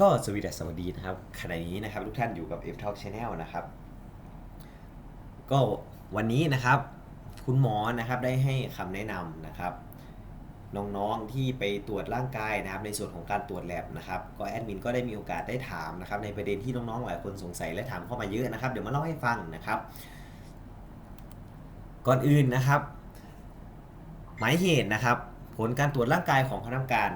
ก็สวัสดีสวัสดีนะครับขณะนี้นะครับทุกท่านอยู่กับ F Talk Channel นะครับ ก็วันนี้นะครับ คุณหมอนะครับได้ให้คำแนะนำนะครับน้องๆที่ไปตรวจร่างกายนะครับ ในส่วนของการตรวจแลบนะครับก็แอดมินก็ได้มีโอกาสได้ถามนะครับ ในประเด็นที่น้องๆหลายคนสงสัยและถามเข้ามาเยอะนะครับ เดี๋ยวมาเล่าให้ฟังนะครับ ก่อนอื่นนะครับ หมายเหตุนะครับ ผลการตรวจร่างกายของคณะกรรมการ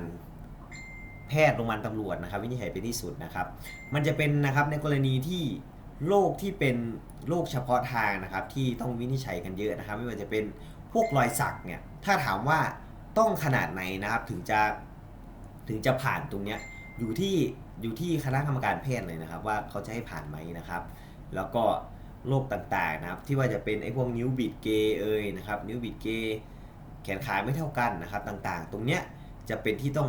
แพทย์โรงพยาบาลตำรวจนะครับ วินิจฉัยเป็นที่สุดนะครับ มันจะเป็นนะครับในกรณีที่โรคที่เป็นโรคเฉพาะทางนะครับ ที่ต้องวินิจฉัยกันเยอะนะครับ ไม่ว่าจะเป็นพวกรอยสักเนี่ยถ้าถามว่าต้องขนาดไหนนะครับถึงจะถึงจะผ่านตรงเนี้ยอยู่ที่อยู่ที่คณะกรรมการแพทย์เลยนะครับ ว่าเขาจะให้ผ่านไหมนะครับ แล้วก็โรคต่างๆนะครับ ที่ว่าจะเป็นไอ้พวกนิ้วบิดเกย์เอ่ยนะครับ นิ้วบิดเกย์แขนขาไม่เท่ากันนะครับ ต่างๆ ตรงเนี้ยจะเป็นที่ต้อง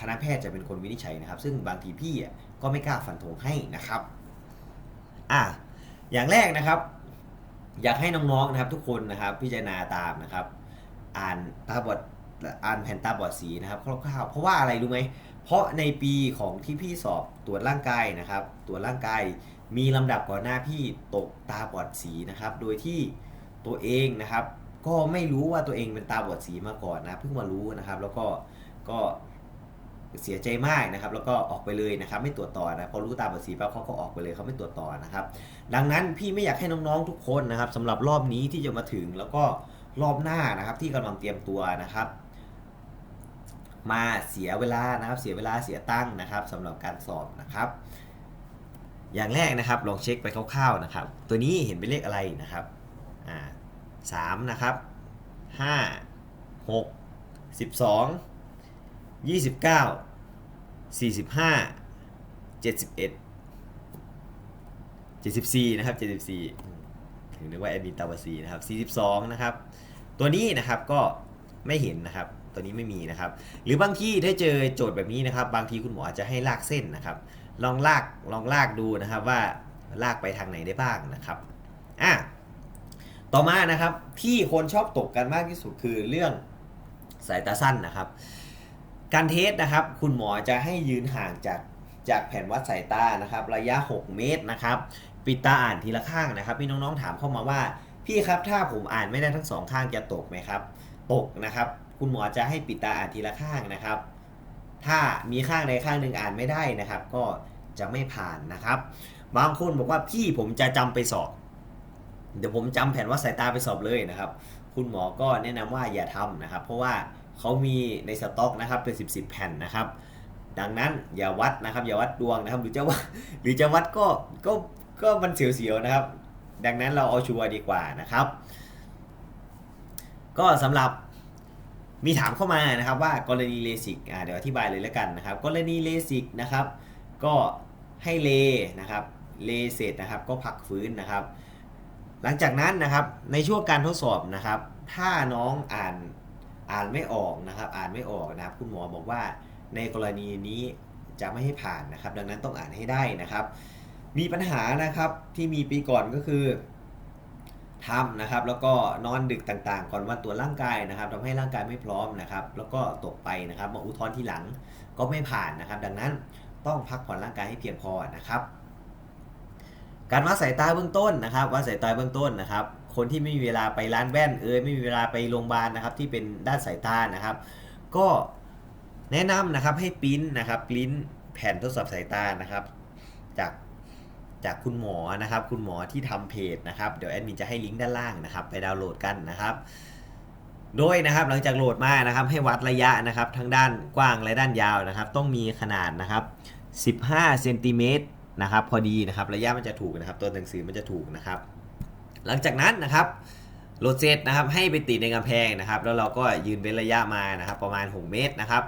คณะแพทย์จะเป็นคนวินิจฉัยนะครับ ซึ่งบางทีพี่ก็ไม่กล้าฟันธงให้นะครับอ่าอย่างแรกนะครับ อยากให้น้องๆนะครับ ทุกคนนะครับ พิจารณาตามนะครับ อ่านตาบอดอ่านแผ่นตาบอดสีนะครับคร่าวๆเพราะว่าอะไรรู้ไหมเพราะในปีของที่พี่สอบตรวจร่างกายนะครับ ตรวจร่างกายมีลำดับก่อนหน้าพี่ตกตาบอดสีนะครับ โดยที่ตัวเองนะครับ ก็ไม่รู้ว่าตัวเองเป็นตาบอดสีมาก่อนนะเพิ่งมารู้นะครับ แล้วก็ก็ เสียใจมากนะครับ แล้วก็ออกไปเลยนะครับ ไม่ตรวจต่อนะพอรู้ตามภาษีปั๊บเขาก็ออกไปเลยเขาไม่ตรวจต่อนะครับ ดังนั้นพี่ไม่อยากให้น้องๆทุกคนนะครับสำหรับรอบนี้ที่จะมาถึงแล้วก็รอบหน้านะครับ ที่กำลังเตรียมตัวนะครับ มาเสียเวลานะครับ เสียเวลาเสียตั้งนะครับสำหรับการสอบนะครับ อย่างแรกนะครับลองเช็คไปคร่าวๆนะครับ ตัวนี้เห็นเป็นเลขอะไรนะครับอ่าสามนะครับห้าหกสิบสอง ยี่สิบเก้าสี่สิบห้าเจ็ดสิบเอ็ดเจ็ดสิบสี่นะครับเจ็ดสิบสี่ถึงนึกว่าแอดมินตาวาซีนะครับสี่สิบสองนะครับ ตัวนี้นะครับก็ไม่เห็นนะครับ ตัวนี้ไม่มีนะครับ หรือบางที่ถ้าเจอโจทย์แบบนี้นะครับ บางทีคุณหมออาจจะให้ลากเส้นนะครับ ลองลาก ลองลากดูนะครับว่าลากไปทางไหนได้บ้างนะครับ อะ ต่อมานะครับที่คนชอบตกกันมากที่สุดคือเรื่องสายตาสั้นนะครับ การเทสนะครับ คุณหมอจะให้ยืนห่างจากจากแผ่นวัดสายตานะครับ ระยะ 6 เมตรนะครับ ปิดตาอ่านทีละข้างนะครับพี่น้องๆถามเข้ามาว่า พี่ครับถ้าผมอ่านไม่ได้ทั้งสองข้างจะตกไหมครับ ตกนะครับ คุณหมอจะให้ปิดตาอ่านทีละข้างนะครับ ถ้ามีข้างใดข้างหนึ่งอ่านไม่ได้นะครับ ก็จะไม่ผ่านนะครับ บางคนบอกว่าพี่ผมจะจำไปสอบ เดี๋ยวผมจำแผนวัดสายตาไปสอบเลยนะครับ คุณหมอก็แนะนำว่าอย่าทำนะครับ เพราะว่า เขามีในสต็อกนะครับเป็น 10 10แผ่นนะครับ ดังนั้นอย่าวัดนะครับอย่าวัดดวงนะครับ หรือจะวัดหรือจะวัดก็ก็ก็มันเสียวๆนะครับ ดังนั้นเราเอาชัวร์ดีกว่านะครับ ก็สำหรับมีถามเข้ามานะครับว่ากรณีเลสิกอ่าเดี๋ยวอธิบายเลยแล้วกันนะครับ กรณีเลสิกนะครับ ก็ให้เลนะครับเลเสร็จนะครับ ก็พักฟื้นนะครับ หลังจากนั้นนะครับในช่วงการทดสอบนะครับ ถ้าน้องอ่าน อ่านไม่ออกนะครับ อ่านไม่ออกนะครับ คุณหมอบอกว่าในกรณีนี้จะไม่ให้ผ่านนะครับ ดังนั้นต้องอ่านให้ได้นะครับ มีปัญหานะครับที่มีปีก่อนก็คือทำนะครับ แล้วก็นอนดึกต่างๆ ก่อนวันตรวจร่างกายนะครับทำให้ร่างกายไม่พร้อมนะครับ แล้วก็ตกไปนะครับมาอุทธรณ์ที่หลังก็ไม่ผ่านนะครับ ดังนั้นต้องพักผ่อนร่างกายให้เพียงพอนะครับ การวัดสายตาเบื้องต้นนะครับวัดสายตาเบื้องต้นนะครับ คนที่ไม่มีเวลาไปร้านแว่นเอยไม่มีเวลาไปโรงพยาบาลนะครับที่เป็นด้านสายตานะครับ ก็แนะนำนะครับให้ปริ้นนะครับปริ้นแผ่นทดสอบสายตานะครับ จากจากคุณหมอนะครับ คุณหมอที่ทำเพจนะครับเดี๋ยวแอดมินจะให้ลิงก์ด้านล่างนะครับ ไปดาวน์โหลดกันนะครับโดยนะครับหลังจากโหลดมานะครับให้วัดระยะนะครับทั้งด้านกว้างและด้านยาวนะครับ ต้องมีขนาดนะครับ 15เซนติเมตรนะครับพอดีนะครับระยะมันจะถูกนะครับ ตัวหนังสือมันจะถูกนะครับ หลังจากนั้นนะครับโหลดเสร็จนะครับให้ไปติดในกำแพงนะครับ แล้วเราก็ยืนเว้นระยะมานะครับ ประมาณ 6 เมตรนะครับ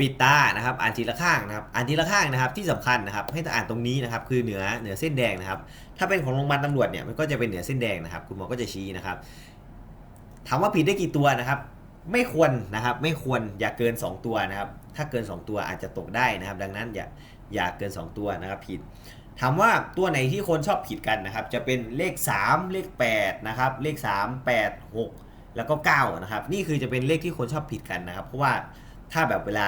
ปิดตานะครับอ่านทีละข้างนะครับอ่านทีละข้างนะครับที่สำคัญนะครับ ให้อ่านตรงนี้นะครับคือเหนือเหนือเส้นแดงนะครับ ถ้าเป็นของโรงพยาบาลตำรวจเนี่ยมันก็จะเป็นเหนือเส้นแดงนะครับ คุณหมอก็จะชี้นะครับ ถามว่าผิดได้กี่ตัวนะครับ ไม่ควรนะครับ ไม่ควรอย่าเกิน 2 ตัวนะครับ ถ้าเกิน 2 ตัวอาจจะตกได้นะครับ ดังนั้นอย่าอย่าเกิน 2 ตัวนะครับผิด ถามว่าตัวไหนที่คนชอบผิดกันนะครับ จะเป็นเลข 3 เลข8นะครับ เลข 3 8 6 แล้วก็9นะครับ นี่คือจะเป็นเลขที่คนชอบผิดกันนะครับ เพราะว่าถ้าแบบเวลา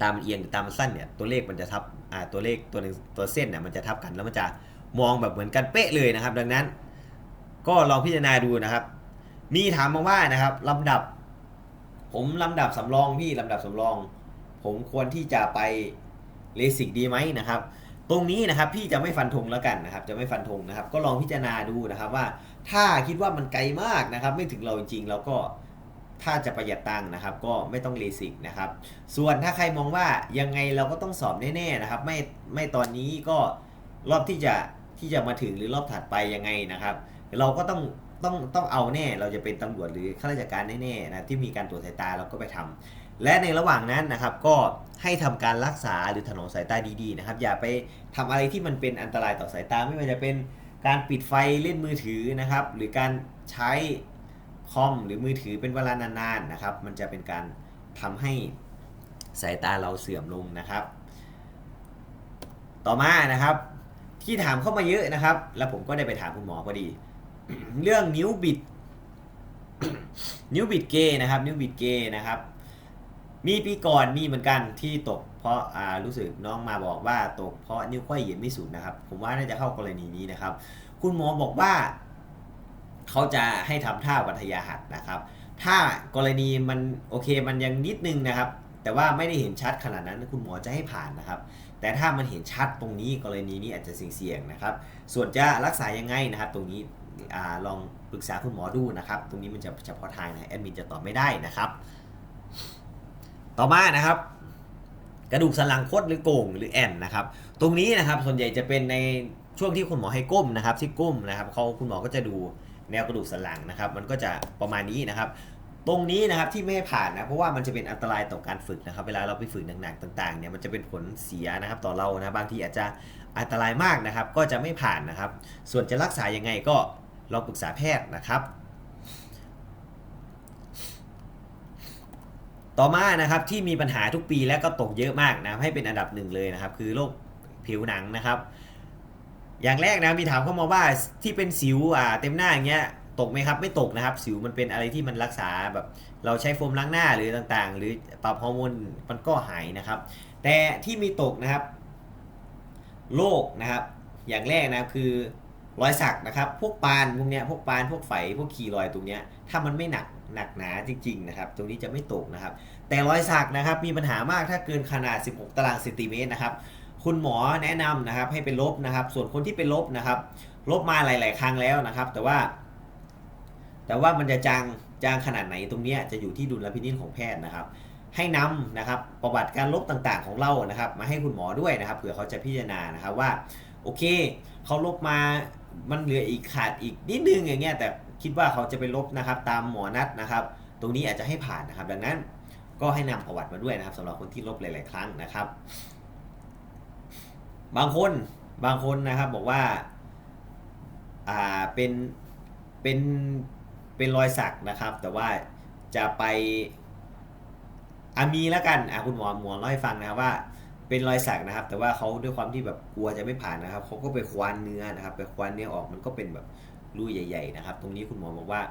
ตามันเอียงหรือตามันสั้นเนี่ย ตัวเลขมันจะทับ อ่า ตัวเลขตัวนึงตัวเส้นเนี่ยมันจะทับกันแล้วมันจะมองแบบเหมือนกันเป๊ะเลยนะครับ ดังนั้น ก็ลองพิจารณาดูนะครับ มีถามมาว่านะครับลำดับ ผมลำดับสำรองพี่ลำดับสำรอง ผมควรที่จะไปเลสิกดีไหมนะครับ ตรงนี้นะครับพี่จะไม่ฟันธงแล้วกันนะครับ จะไม่ฟันธงนะครับ ก็ลองพิจารณาดูนะครับว่า ถ้าคิดว่ามันไกลมากนะครับ ไม่ถึงเราจริงๆเราก็ถ้าจะประหยัดตังค์นะครับ ก็ไม่ต้องเลสิกนะครับ ส่วนถ้าใครมองว่ายังไงเราก็ต้องสอบแน่ๆนะครับ ไม่ไม่ตอนนี้ก็รอบที่จะที่จะมาถึงหรือรอบถัดไปยังไงนะครับ เราก็ต้องต้องต้องเอาแน่เราจะเป็นตำรวจหรือข้าราชการแน่ๆนะที่มีการตรวจสายตาเราก็ไปทำ และในระหว่างนั้นนะครับก็ให้ทำการรักษาหรือถนอมสายตาดีๆนะครับ อย่าไปทำอะไรที่มันเป็นอันตรายต่อสายตาไม่ว่าจะเป็นการปิดไฟเล่นมือถือนะครับ หรือการใช้คอมหรือมือถือเป็นเวลานานๆนะครับ มันจะเป็นการทำให้สายตาเราเสื่อมลงนะครับ ต่อมานะครับ ที่ถามเข้ามาเยอะนะครับ แล้วผมก็ได้ไปถามคุณหมอพอดี เรื่องนิ้วบิด นิ้วบิดเกนะครับ นิ้วบิดเกนะครับ มีปีก่อนมีเหมือนกันที่ตกเพราะอ่ารู้สึกน้องมาบอกว่าตกเพราะนิ้วก้อยเหยียดไม่สุดนะครับ ผมว่าน่าจะเข้ากรณีนี้นะครับ คุณหมอบอกว่า เขาจะให้ทำท่าวัทยาหัดนะครับ ถ้ากรณีมันโอเคมันยังนิดนึงนะครับ แต่ว่าไม่ได้เห็นชัดขนาดนั้นคุณหมอจะให้ผ่านนะครับ แต่ถ้ามันเห็นชัดตรงนี้กรณีนี้อาจจะเสี่ยงนะครับ ส่วนจะรักษายังไงนะครับ ตรงนี้อลองปรึกษาคุณหมอดูนะครับ ตรงนี้มันจะเฉพาะทางนะแอดมินจะตอบไม่ได้นะครับ ต่อมานะครับ กระดูกสันหลังคดหรือโก่งหรือแอนนะครับ ตรงนี้นะครับส่วนใหญ่จะเป็นในช่วงที่คุณหมอให้ก้มนะครับ ที่ก้มนะครับเขาคุณหมอก็จะดูแนวกระดูกสันหลังนะครับ มันก็จะประมาณนี้นะครับ ตรงนี้นะครับที่ไม่ให้ผ่านนะเพราะว่ามันจะเป็นอันตรายต่อการฝึกนะครับ เวลาเราไปฝึกหนักๆต่างๆเนี่ยมันจะเป็นผลเสียนะครับ ต่อเรานะบางทีอาจจะอันตรายมากนะครับ ก็จะไม่ผ่านนะครับ ส่วนจะรักษายังไงก็ลองปรึกษาแพทย์นะครับ ต่อมานะครับที่มีปัญหาทุกปีและก็ตกเยอะมากนะให้เป็นอันดับหนึ่งเลยนะครับ คือโรคผิวหนังนะครับ อย่างแรกนะมีถามเข้ามาว่าที่เป็นสิวอ่าเต็มหน้าอย่างเงี้ยตกไหมครับไม่ตกนะครับ สิวมันเป็นอะไรที่มันรักษาแบบ เราใช้โฟมล้างหน้าหรือต่างๆ หรือปรับฮอร์โมนมันก็หายนะครับ แต่ที่มีตกนะครับโรคนะครับ อย่างแรกนะคือรอยสักนะครับ พวกปานพวกเนี้ยพวกปานพวกไฝพวกคีรอยตรงเนี้ยถ้ามันไม่หนัก หนักหนาจริงๆนะครับตรงนี้จะไม่ตกนะครับ แต่รอยสักนะครับมีปัญหามากถ้าเกินขนาด 16 ตารางเซนติเมตรนะครับคุณหมอแนะนำนะครับให้เป็นลบนะครับ ส่วนคนที่เป็นลบนะครับ ลบมาหลาย ๆ ครั้งแล้วนะครับ แต่ว่า แต่ว่ามันจะจางจางขนาดไหนตรงเนี้ยจะอยู่ที่ดุลพินิจของแพทย์นะครับ ให้นำนะครับประวัติการลบต่างๆของเรานะครับ มาให้คุณหมอด้วยนะครับเผื่อเขาจะพิจารณานะครับว่า โอเคเขาลบมามันเหลืออีกขาดอีกนิดนึงอย่างเงี้ยแต่ คิดว่าเขาจะไปลบนะครับตามหมอนัดนะครับ ตรงนี้อาจจะให้ผ่านนะครับ ดังนั้นก็ให้นำประวัติมาด้วยนะครับสำหรับคนที่ลบหลาย ๆ ครั้งนะครับ บางคนบางคนนะครับบอกว่าอ่าเป็นเป็นเป็นรอยสักนะครับ แต่ว่าจะไปอามีแล้วกันอะคุณหมอหมอเล่าให้ฟังนะครับว่า เป็นรอยสักนะครับ แต่ว่าเขาด้วยความที่แบบกลัวจะไม่ผ่านนะครับเขาก็ไปควานเนื้อนะครับ ไปควานเนื้อออกมันก็เป็นแบบ รูใหญ่ ๆ นะครับ ตรงนี้คุณหมอบอกว่า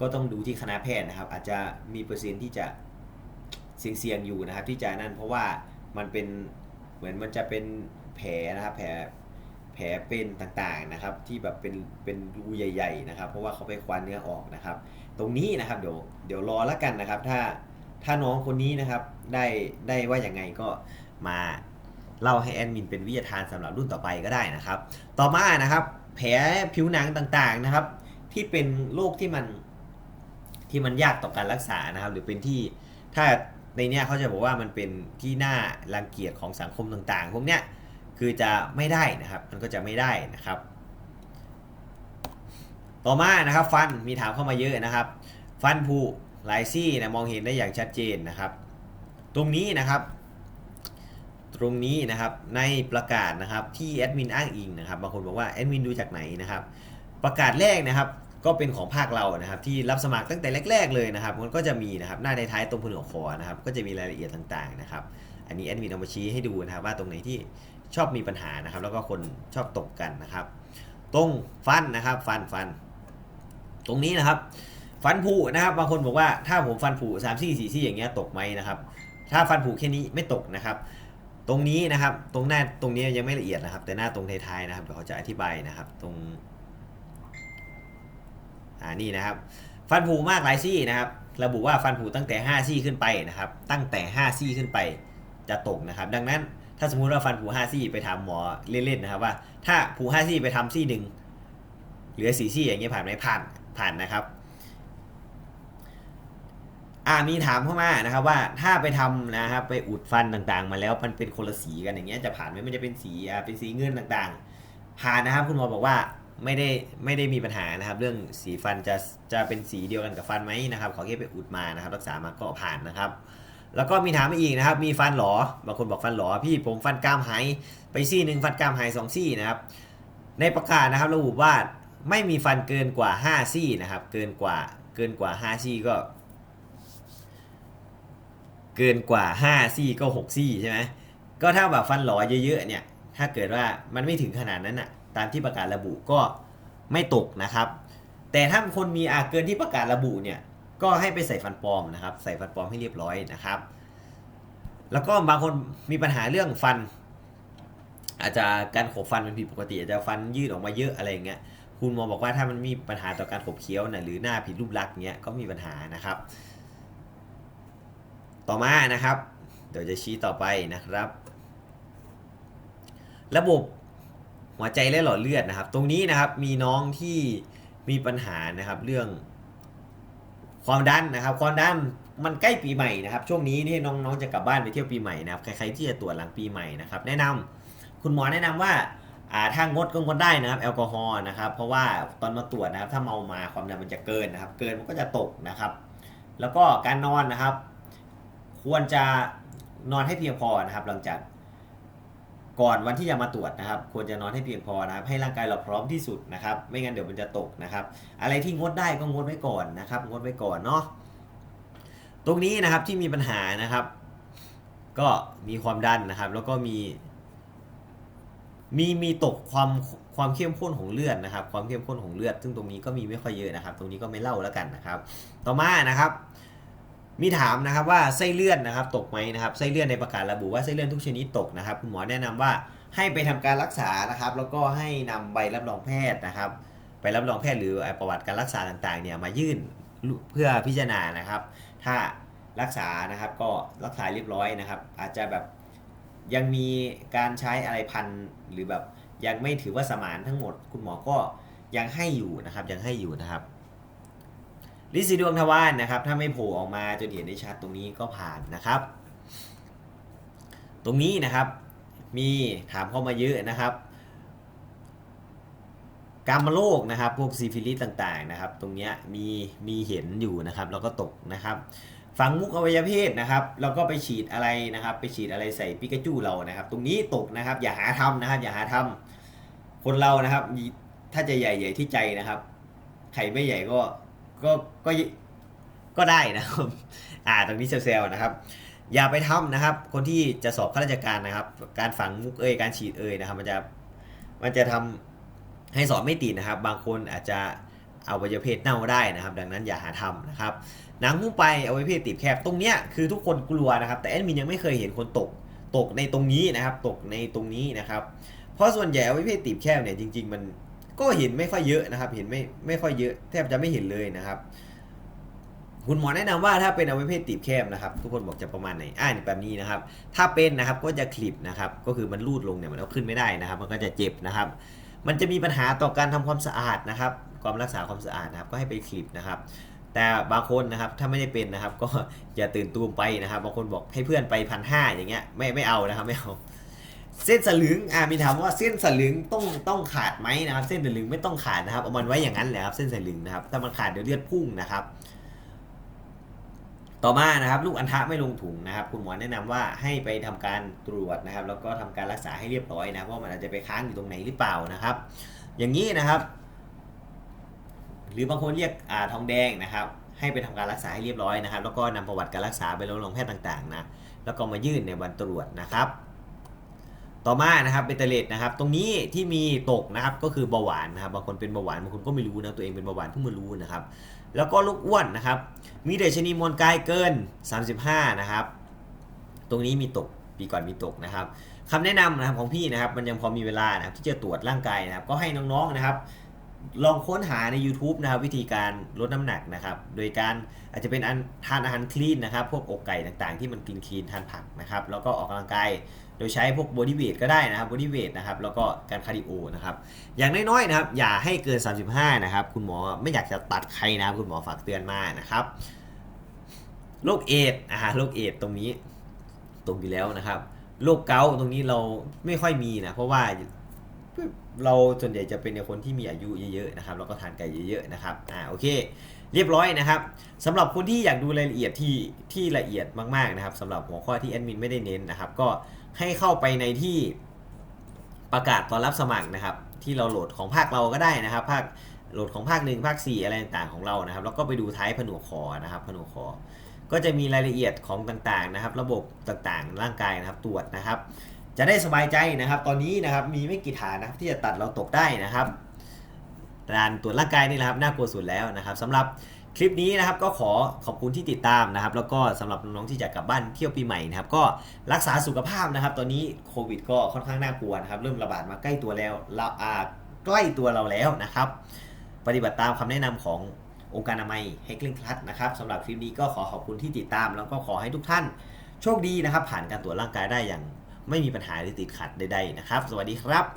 ก็ต้องดูที่คณะแพทย์นะครับ อาจจะมีเปอร์เซ็นต์ที่จะเสี่ยงๆอยู่นะครับ ที่จะนั่นเพราะว่ามันเป็นเหมือนมันจะเป็นแผลนะครับ แผลแผลเป็นต่างๆนะครับ ที่แบบเป็นเป็นรูใหญ่ ๆ นะครับ เพราะว่าเขาไปควานเนื้อออกนะครับ ตรงนี้นะครับเดี๋ยวเดี๋ยวรอแล้วกันนะครับ ถ้าถ้าน้องคนนี้นะครับได้ได้ว่าอย่างไงก็มาเล่าให้แอดมินเป็นวิทยาทานสำหรับรุ่นต่อไปก็ได้นะครับ ต่อมานะครับ แผลผิวหนังต่างๆนะครับ ที่เป็นโรคที่มันที่มันยากต่อการรักษานะครับ หรือเป็นที่ถ้าในเนี้ยเขาจะบอกว่ามันเป็นที่น่ารังเกียจของสังคมต่างๆพวกเนี้ยคือจะไม่ได้นะครับ มันก็จะไม่ได้นะครับ ต่อมานะครับฟันมีถามเข้ามาเยอะนะครับ ฟันผุลายซี่นะมองเห็นได้อย่างชัดเจนนะครับ ตรงนี้นะครับ ตรงนี้นะครับในประกาศนะครับที่แอดมินอ้างอิงนะครับบางคนบอกว่าแอดมินดูจากไหนนะครับ ประกาศแรกนะครับก็เป็นของภาคเรานะครับที่รับสมัครตั้งแต่แรก ๆ เลยนะครับมันก็จะมีนะครับหน้าในท้ายตรงผนึกคอนะครับก็จะมีรายละเอียดต่างๆนะครับอันนี้แอดมินเอามาชี้ให้ดูนะครับว่าตรงไหนที่ชอบมีปัญหานะครับ แล้วก็คนชอบตกกันนะครับ ตรงฟันนะครับฟันฟัน ตรงนี้นะครับฟันผุนะครับ บางคนบอกว่าถ้าผมฟันผุสามซี่สี่ซี่อย่างเงี้ยตกไหมนะครับ ถ้าฟันผุแค่นี้ไม่ตกนะครับ ตรงนี้นะครับ ตรงหน้าตรงนี้ยังไม่ละเอียดนะครับ แต่หน้าตรงท้ายๆนะครับเดี๋ยวเขาจะอธิบายนะครับ ตรงอ่านี่นะครับ ฟันผุมากหลายซี่นะครับ ระบุว่าฟันผุตั้งแต่ 5 ซี่ขึ้นไปนะครับ ตั้งแต่ 5 ซี่ขึ้นไปจะตกนะครับ ดังนั้นถ้าสมมุติว่าฟันผุ5ซี่ไปถามหมอเล่นๆนะครับว่า ถ้าผุ5ซี่ไปทำซี่หนึ่งเหลือ4ซี่อย่างเงี้ยผ่านไหมผ่านผ่านนะครับ อ่ามีถามเข้ามานะครับว่าถ้าไปทำนะครับไปอุดฟันต่างๆ มาแล้วมันเป็นคนละสีกันอย่างเงี้ยจะผ่านไหมมันจะเป็นสีอ่าเป็นสีเงินต่างๆ ผ่านนะครับคุณหมอบอกว่าไม่ได้ไม่ได้มีปัญหานะครับ เรื่องสีฟันจะจะเป็นสีเดียวกันกับฟันไหมนะครับขอแค่ไปอุดมานะครับ รักษามาก็ผ่านนะครับ แล้วก็มีถามมาอีกนะครับ มีฟันหรอบางคนบอกฟันหรอพี่ผมฟันกรามหายไปซี่หนึ่งฟันกรามหายสองซี่นะครับ ในประกาศนะครับระบุว่าไม่มีฟันเกินกว่า 5 ซี่นะครับ เกินกว่าเกินกว่า 5 ซี่ก็ เกินกว่า 5 ซี่ก็ 6 ซี่ใช่ไหมก็ถ้าแบบฟันหลอเยอะๆเนี่ยถ้าเกิดว่ามันไม่ถึงขนาดนั้นอะตามที่ประกาศระบุก็ไม่ตกนะครับ แต่ถ้าคนมีอาเกินที่ประกาศระบุเนี่ยก็ให้ไปใส่ฟันปลอมนะครับ ใส่ฟันปลอมให้เรียบร้อยนะครับ แล้วก็บางคนมีปัญหาเรื่องฟัน อาจจะการขบฟันมันผิดปกติอาจจะฟันยืดออกมาเยอะอะไรเงี้ยคุณหมอบอกว่าถ้ามันมีปัญหาต่อการขบเคี้ยวนะหรือหน้าผิดรูปลักษณ์เงี้ยก็มีปัญหานะครับ ต่อมานะครับ เดี๋ยวจะชี้ต่อไปนะครับ ระบบหัวใจและหลอดเลือดนะครับ ตรงนี้นะครับมีน้องที่มีปัญหานะครับเรื่อง ความดันนะครับ ความดันมันใกล้ปีใหม่นะครับ ช่วงนี้ที่น้องๆจะกลับบ้านไปเที่ยวปีใหม่นะครับ ใครๆที่จะตรวจหลังปีใหม่นะครับ แนะนำคุณหมอแนะนำว่าอ่าถ้างดก็งดได้นะครับ แอลกอฮอล์นะครับ เพราะว่าตอนมาตรวจนะครับ ถ้าเมามาความดันมันจะเกินนะครับ เกินมันก็จะตกนะครับ แล้วก็การนอนนะครับ ควรจะนอนให้เพียงพอนะครับ หลังจากก่อนวันที่จะมาตรวจนะครับ ควรจะนอนให้เพียงพอนะครับ ให้ร่างกายเราพร้อมที่สุดนะครับ ไม่งั้นเดี๋ยวมันจะตกนะครับ อะไรที่งดได้ก็งดไว้ก่อนนะครับ งดไว้ก่อนเนาะตรงนี้นะครับที่มีปัญหานะครับ ก็มีความดันนะครับ แล้วก็มี มีมีตกความความเข้มข้นของเลือดนะครับ ความเข้มข้นของเลือด ซึ่งตรงนี้ก็มีไม่ค่อยเยอะนะครับ ตรงนี้ก็ไม่เล่าแล้วกันนะครับ ต่อมานะครับ มีถามนะครับว่าไส้เลื่อนนะครับตกไหมนะครับไส้เลื่อนในประกาศระบุว่าไส้เลื่อนทุกชนิดตกนะครับคุณหมอแนะนำว่าให้ไปทำการรักษานะครับ แล้วก็ให้นำใบรับรองแพทย์นะครับใบรับรองแพทย์หรือประวัติการรักษาต่างๆเนี่ยมายื่นเพื่อพิจารณานะครับ ถ้ารักษานะครับก็รักษาเรียบร้อยนะครับ อาจจะแบบยังมีการใช้อะไรพันหรือแบบยังไม่ถือว่าสมานทั้งหมด คุณหมอก็ยังให้อยู่นะครับยังให้อยู่นะครับ ลิซิดวงทวารนะครับ ถ้าไม่โผล่ออกมาจนเห็นได้ชัดตรงนี้ก็ผ่านนะครับ ตรงนี้นะครับมีถามเข้ามาเยอะนะครับกามโรคนะครับ พวกซีฟิลิสต่างๆนะครับ ตรงนี้มีมีเห็นอยู่นะครับ แล้วก็ตกนะครับ ฝังมุกอวัยวะเพศนะครับ แล้วก็ไปฉีดอะไรนะครับ ไปฉีดอะไรใส่ปิกาจูเรานะครับ ตรงนี้ตกนะครับ อย่าหาทำนะครับ อย่าหาทำคนเรานะครับ ถ้าจะใหญ่ใหญ่ที่ใจนะครับ ใครไม่ใหญ่ก็ ก็ก็ก็ได้นะครับ อ่า ตรงนี้เซลล์นะครับ อย่าไปทำนะครับ คนที่จะสอบข้าราชการนะครับ การฝังมุกเอ่ยการฉีดเอ่ยนะครับ มันจะ มันจะทำให้สอบไม่ติดนะครับ บางคนอาจจะเอาวัยเพศเน่าได้นะครับ ดังนั้นอย่าหาทำนะครับ หนังหุ้มไปเอาไว้เพศติดแคบ ตรงเนี้ยคือทุกคนกลัวนะครับ แต่แอดมินยังไม่เคยเห็นคนตก ตกในตรงนี้นะครับ ตกในตรงนี้นะครับ เพราะส่วนใหญ่เอาไว้เพศติดแคบเนี่ยจริง ๆ มัน ก็เห็นไม่ค่อยเยอะนะครับ เห็นไม่ไม่ค่อยเยอะ แทบจะไม่เห็นเลยนะครับ คุณหมอแนะนำว่าถ้าเป็นอวัยวะเพศตีบแคบนะครับ ทุกคนบอกจะประมาณไหนอ่านแบบนี้นะครับ ถ้าเป็นนะครับก็จะคลิปนะครับ ก็คือมันรูดลงเนี่ยมันเอาขึ้นไม่ได้นะครับ มันก็จะเจ็บนะครับ มันจะมีปัญหาต่อการทำความสะอาดนะครับความรักษาความสะอาดนะครับ ก็ให้ไปคลิปนะครับแต่บางคนนะครับถ้าไม่ได้เป็นนะครับ ก็อย่าตื่นตูมไปนะครับ บางคนบอกให้เพื่อนไปพันห้าอย่างเงี้ยไม่ไม่เอานะครับไม่เอา เส้นสลึงอ่ามีถามว่าเส้นสลึงต้องต้องขาดไหมนะครับ เส้นสลึงไม่ต้องขาดนะครับเอามันไว้อย่างนั้นแหละครับเส้นสลึงนะครับถ้ามันขาดเดี๋ยวเลือดพุ่งนะครับ ต่อมานะครับ ลูกอัณฑะไม่ลงถุงนะครับ คุณหมอแนะนำว่าให้ไปทำการตรวจนะครับ แล้วก็ทำการรักษาให้เรียบร้อยนะว่าะมันอาจจะไปค้างอยู่ตรงไหนหรือเปล่านะครับ อย่างนี้นะครับ หรือบางคนเรียกอ่าทองแดงนะครับ ให้ไปทำการรักษาให้เรียบร้อยนะครับ แล้วก็นำประวัติการรักษาไปรับรองแพทย์ต่างๆนะแล้วก็มายื่นในวันตรวจนะครับ ต่อมานะครับเบตาเลตนะครับตรงนี้ที่มีตกนะครับก็คือเบาหวานนะครับบางคนเป็นเบาหวานบางคนก็ไม่รู้นะตัวเองเป็นเบาหวานเพิ่งมารู้นะครับแล้วก็ลูกอ้วนนะครับมีเดชนีมวลกายเกิน 35 นะครับ ตรงนี้มีตกปีก่อนมีตกนะครับคำแนะนำนะครับของพี่นะครับมันยังพอมีเวลานะครับที่จะตรวจร่างกายนะครับก็ให้น้องๆนะครับลองค้นหาใน YouTube นะครับวิธีการลดน้ำหนักนะครับ โดยการอาจจะเป็นอันทานอาหารคลีนนะครับ พวกอกไก่ต่างๆ ที่มันคลีนคลีนทานผักนะครับ แล้วก็ออกกำลังกาย โดยใช้พวกบอดี้เวทก็ได้นะครับบอดี้เวทนะครับแล้วก็การคาร์ดิโอนะครับอย่างน้อยๆนะครับอย่าให้เกิน 35 นะครับ คุณหมอไม่อยากจะตัดใครนะครับคุณหมอฝากเตือนมานะครับโรคเอดส์อ่าโรคเอดตรงนี้ตรงอยู่แล้วนะครับโรคเกาต์ตรงนี้เราไม่ค่อยมีนะเพราะว่าเราส่วนใหญ่จะเป็นในคนที่มีอายุเยอะๆนะครับแล้วก็ทานไก่เยอะๆนะครับอ่าโอเค เรียบร้อยนะครับสำหรับคนที่อยากดูรายละเอียดที่ที่ละเอียดมากๆนะครับสำหรับหัวข้อที่แอดมินไม่ได้เน้นนะครับ ก็ ให้เข้าไปในที่ประกาศตอนรับสมัครนะครับ ที่เราโหลดของภาคเราก็ได้นะครับ ภาคโหลดของภาคหนึ่งภาค 4 อะไรต่างๆของเรานะครับ แล้วก็ไปดูท้ายผนวกคอนะครับ ผนวกคอก็จะมีรายละเอียดของต่างๆนะครับ ระบบต่างๆ ร่างกายนะครับตรวจนะครับ จะได้สบายใจนะครับ ตอนนี้นะครับมีไม่กี่ฐานนะครับที่จะตัดเราตกได้นะครับการตรวจร่างกายนี่แหละครับน่ากลัวสุดแล้วนะครับสำหรับ คลิปนี้นะครับก็ขอขอบคุณที่ติดตามนะครับ แล้วก็สำหรับน้องๆที่จะกลับบ้านเที่ยวปีใหม่นะครับก็รักษาสุขภาพนะครับ ตอนนี้โควิดก็ค่อนข้างน่ากลัวนะครับเริ่มระบาดมาใกล้ตัวแล้วเราอาใกล้ตัวเราแล้วนะครับ ปฏิบัติตามคำแนะนำขององค์การอนามัยให้เคร่งครัดนะครับสำหรับคลิปนี้ก็ขอขอบคุณที่ติดตาม แล้วก็ขอให้ทุกท่านโชคดีนะครับ ผ่านการตรวจร่างกายได้อย่างไม่มีปัญหาหรือติดขัดใดๆนะครับ สวัสดีครับ